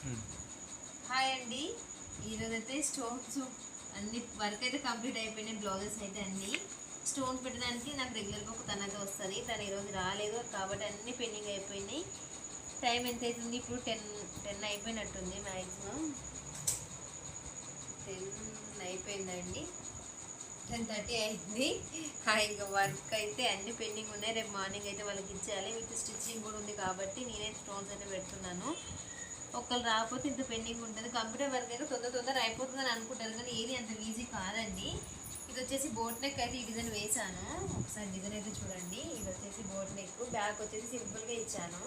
Hmm. Hi అండి. ఈరోజు అయితే స్టోన్స్ అన్ని వర్క్ అయితే కంప్లీట్ అయిపోయినాయి బ్లౌజెస్ అయితే అన్ని. స్టోన్ పెట్టడానికి నాకు రెగ్యులర్గా ఒక తనగా వస్తుంది. తను ఈరోజు రాలేదు కాబట్టి అన్నీ పెండింగ్ అయిపోయినాయి. టైం ఎంత అవుతుంది? ఇప్పుడు టెన్ టెన్ అయిపోయినట్టుంది మ్యాక్సిమం టెన్ అయిపోయిందండి. టెన్ థర్టీ అయింది. హాయ్ ఇంకా వర్క్ అయితే అన్ని పెండింగ్ ఉన్నాయి. రేపు మార్నింగ్ అయితే వాళ్ళకి ఇచ్చేయాలి. విత్ స్టిచ్చింగ్ కూడా ఉంది కాబట్టి నేనే స్టోన్స్ అయితే పెడుతున్నాను. ఒకళ్ళు రాకపోతే ఇంత పెండింగ్ ఉంటుంది. కంప్యూటర్ వర్క్ అయితే తొందర తొందర అయిపోతుందని అనుకుంటారు. కానీ ఏది అంత ఈజీ కాదండి. ఇది వచ్చేసి బోట్ నెక్ అయితే ఈ డిజైన్ వేసాను ఒకసారి డిజైన్ అయితే చూడండి. ఇది వచ్చేసి బోట్ నెక్ బ్యాక్ వచ్చేసి సింపుల్గా ఇచ్చాను.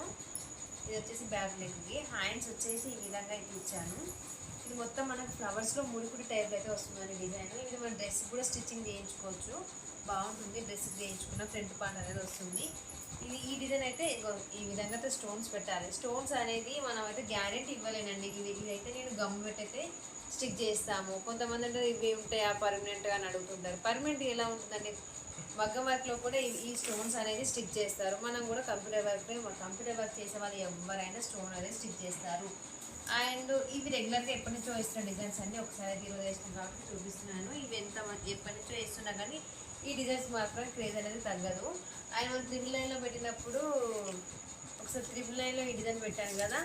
ఇది వచ్చేసి బ్యాక్ నెక్కి హ్యాండ్స్ వచ్చేసి ఈ విధంగా అయితే ఇచ్చాను. ఇది మొత్తం మనకు ఫ్లవర్స్లో ముడికుడి టైప్ అయితే వస్తుందని డిజైన్ ఇది మన డ్రెస్ కూడా స్టిచ్చింగ్ చేయించుకోవచ్చు. బాగుంటుంది. డ్రెస్ వేయించుకున్న ఫ్రంట్ పార్ట్ అనేది వస్తుంది. ఇది ఈ డిజైన్ అయితే ఈ విధంగా అయితే స్టోన్స్ పెట్టాలి. స్టోన్స్ అనేది మనం అయితే గ్యారెంటీ ఇవ్వలేనండి. ఇది ఇదైతే నేను గమ్ పెట్టయితే స్టిక్ చేస్తాము. కొంతమంది అంటే ఇవి ఉంటాయా పర్మనెంట్గా అని అడుగుతుంటారు. పర్మనెంట్ ఎలా ఉంటుందండి? మగ్గ వర్క్లో కూడా ఈ- స్టోన్స్ అనేది స్టిక్ చేస్తారు. మనం కూడా కంప్యూటర్ వర్క్ కంప్యూటర్ వర్క్ చేసే వాళ్ళు ఎవరైనా స్టోన్ అనేది స్టిక్ చేస్తారు. అండ్ ఇవి రెగ్యులర్గా ఎప్పటి నుంచో వేస్తున్న డిజైన్స్ అన్నీ ఒకసారి ఈరోజు వేస్తున్నాను కాబట్టి చూపిస్తున్నాను. ఇవి ఎంత ఎప్పటి నుంచో వేస్తున్నా కానీ ఈ డిజైన్స్ మాత్రం క్రేజ్ అనేది తగ్గదు. ఆయన మనం త్రిబుల్ లైన్లో పెట్టినప్పుడు ఒకసారి త్రిబుల్ లైన్లో ఈ డిజైన్ పెట్టాను కదా.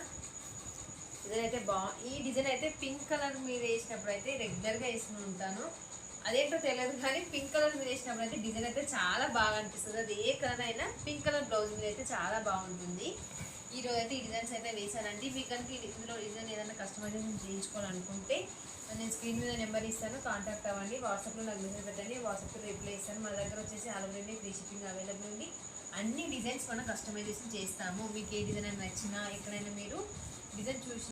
డిజైన్ అయితే బా ఈ డిజైన్ అయితే పింక్ కలర్ మీద వేసినప్పుడు అయితే రెగ్యులర్గా వేసుకుని ఉంటాను. అదేంటో తెలియదు కానీ పింక్ కలర్ మీద వేసినప్పుడు అయితే డిజైన్ అయితే చాలా బాగా అనిపిస్తుంది. అది ఏ కలర్ అయినా పింక్ కలర్ బ్లౌజ్ మీద అయితే చాలా బాగుంటుంది. ఈ అయితే ఈ డిజైన్స్ అయితే వేసానండి మీకు కనుక ఇందులో డిజైన్ ఏదైనా కస్టమైజేషన్ చేయించుకోవాలనుకుంటే నేను స్క్రీన్ మీద నెంబర్ ఇస్తాను కాంటాక్ట్ అవ్వండి. వాట్సాప్లో నాకు మెసేజ్ పెట్టండి. వాట్సాప్లో రిప్లై ఇస్తాను. మా దగ్గర వచ్చేసి ఆల్రెడీ ఫ్రీ షిప్పింగ్ అవైలబుల్ ఉంది. అన్ని డిజైన్స్ మనం కస్టమైజేషన్ చేస్తాము. మీకు ఏ డిజైన్ అయినా నచ్చినా ఎక్కడైనా మీరు డిజైన్ చూసి